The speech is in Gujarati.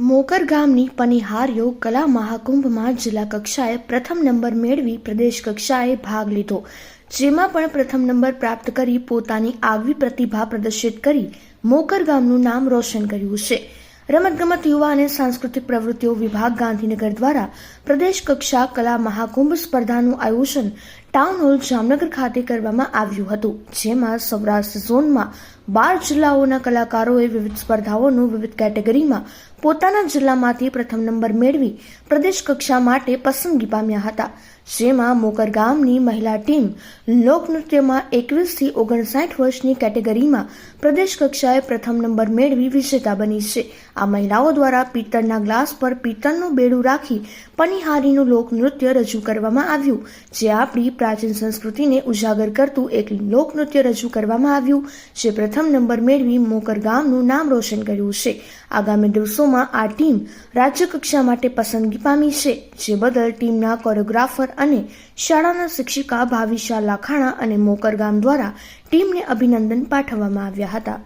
મોકર ગામની પનિહારીઓ કલા મહાકુંભમાં જિલ્લા કક્ષાએ પ્રથમ નંબર મેળવી પ્રદેશ કક્ષાએ ભાગ લીધો, જેમાં પણ પ્રથમ નંબર પ્રાપ્ત કરી પોતાની આગવી પ્રતિભા પ્રદર્શિત કરી મોકર ગામનું નામ રોશન કર્યું છે. રમતગમત યુવા અને સાંસ્કૃતિક પ્રવૃત્તિઓ વિભાગ ગાંધીનગર દ્વારા પ્રદેશ કક્ષા કલા મહાકુંભ સ્પર્ધાનું આયોજન ટાઉન હોલ જામનગર ખાતે કરવામાં આવ્યું હતું, જેમાં સૌરાષ્ટ્ર ઝોનમાં બાર જિલ્લાઓના કલાકારોએ વિવિધ સ્પર્ધાઓનું વિવિધ કેટેગરીમાં પોતાના જિલ્લામાંથી પ્રથમ નંબર મેળવી પ્રદેશ કક્ષા માટે પસંદગી પામ્યા હતા, જેમાં મોકર ગામની મહિલા ટીમ લોકનૃત્યમાં એકવીસથી ઓગણસાઠ વર્ષની કેટેગરીમાં પ્રદેશ કક્ષાએ પ્રથમ નંબર મેળવી વિજેતા બની છે. આ મહિલાઓ દ્વારા પિત્તળના ગ્લાસ પર પિત્તળનું બેડું રાખી પનિહારીનું લોકનૃત્ય રજૂ કરવામાં આવ્યું, જે આપણી પ્રાચીન સંસ્કૃતિને ઉજાગર કરતું એક લોકનૃત્ય રજૂ કરવામાં આવ્યું, જે પ્રથમ નંબર મેળવી મોકર ગામનું નામ રોશન કર્યું છે. આગામી દિવસોમાં આ ટીમ રાજ્યકક્ષા માટે પસંદગી પામી છે, જે બદલ ટીમના કોરિયોગ્રાફર અને શાળાના શિક્ષિકા ભાવિશા લાખાણા અને મોકર ગામ દ્વારા ટીમને અભિનંદન પાઠવવામાં આવ્યા હતા.